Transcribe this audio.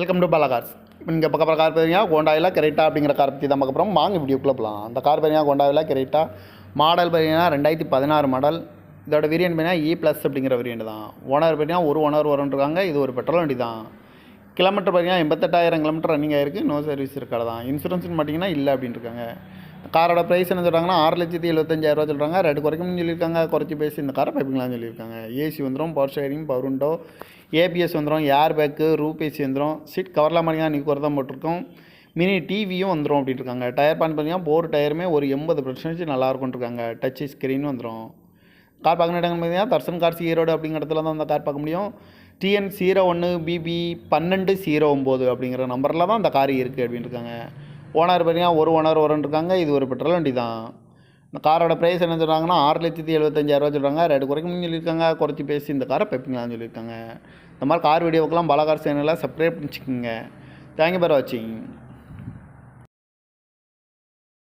Welcome to Bala cars இப்போ நீங்கள் பக்கம் கார் பார்த்தீங்கன்னா கோண்டாயில் கரெக்டாக அப்படிங்கிற கார் பற்றி தான் பார்க்க போகிறோம் வாங்க வீடியோக்குள்ளே போகலாம் அந்த கார் பார்த்தீங்கன்னா கோண்டாயில் கரெக்டாக மாடல் பார்த்தீங்கன்னா ரெண்டாயிரத்தி பதினாறு மாடல் இதோட வேரியன்ட் பார்த்தீங்கன்னா இ ப்ளஸ் அப்படிங்கிற வேரியன்ட் தான். ஓனர் பார்த்தீங்கன்னா ஒரு ஓனர் வரும்ன்றாங்க இது ஒரு பெட்ரோல் வண்டி தான். கிலோமீட்டர் பார்த்தீங்கன்னா எண்பத்தெட்டாயிரம் கிலோமீட்டர் ரன்னிங் ஆயிருக்கு நோ சர்வீஸ் இருக்காது தான். இன்சூரன்ஸ்னு பார்த்தீங்கன்னா இல்லை அப்படின்னு இருக்காங்க காரோட ப்ரைஸ் என்ன சொல்கிறாங்கன்னா ஆறு லட்சத்தி எழுபத்தஞ்சாயிரரூவா சொல்கிறாங்க ரெண்டு குறைக்கணும்னு சொல்லியிருக்காங்க. குறைச்சி பேசி இந்த காரை பைப்பிங்களான்னு சொல்லியிருக்காங்க. ஏசி வந்துடும் power sharing power window ABS வந்துடும் ஏர் பேக்கு ரூபேசி வந்துடும் சீட் கவர்லாம் பண்ணிங்கன்னா நீ தான் போட்டிருக்கோம். மினி டிவியும் வந்துடும் அப்படின்ட்டு இருக்காங்க. டயர் பான் பார்த்தீங்கன்னா போர் டயருமே ஒரு எண்பது பர்சன்டேஜ் நல்லா இருக்கும்னு இருக்காங்க. டச் ஸ்க்ரீன் வந்துடும் கார் பார்க்கணும் இடங்கள் பார்த்தீங்கன்னா தர்சன் கார்ஸ் ஈரோடு அப்படிங்கிற இடத்துல தான் அந்த கார் பார்க்க முடியும். டிஎன் ஜீரோ ஒன்று பிபி பன்னெண்டு ஜீரோ ஒம்பது அப்படிங்கிற நம்பரில் தான் அந்த கார் இருக்குது அப்படின்னு இருக்காங்க. ஓனர் பார்த்தீங்கன்னா ஒரு ஓனர் வரும்னு இருக்காங்க. இது ஒரு பெட்ரோல் வண்டி தான் இந்த காரோட ப்ரைஸ் என்ன சொல்கிறாங்கன்னா ஆறு லட்சத்தி எழுபத்தஞ்சாயிரரூவா சொல்கிறாங்க ரெண்டு குறைக்கணும்னு சொல்லியிருக்காங்க. குறைச்சி பேசி இந்த காரை பைப்பிங்களான்னு சொல்லியிருக்காங்க. இந்த மாதிரி கார் வீடியோக்கெல்லாம் பல கார் சேனலில் சப்ஸ்கிரைப் பண்ணிச்சுக்கோங்க. தேங்க்யூ பார் வாட்சிங்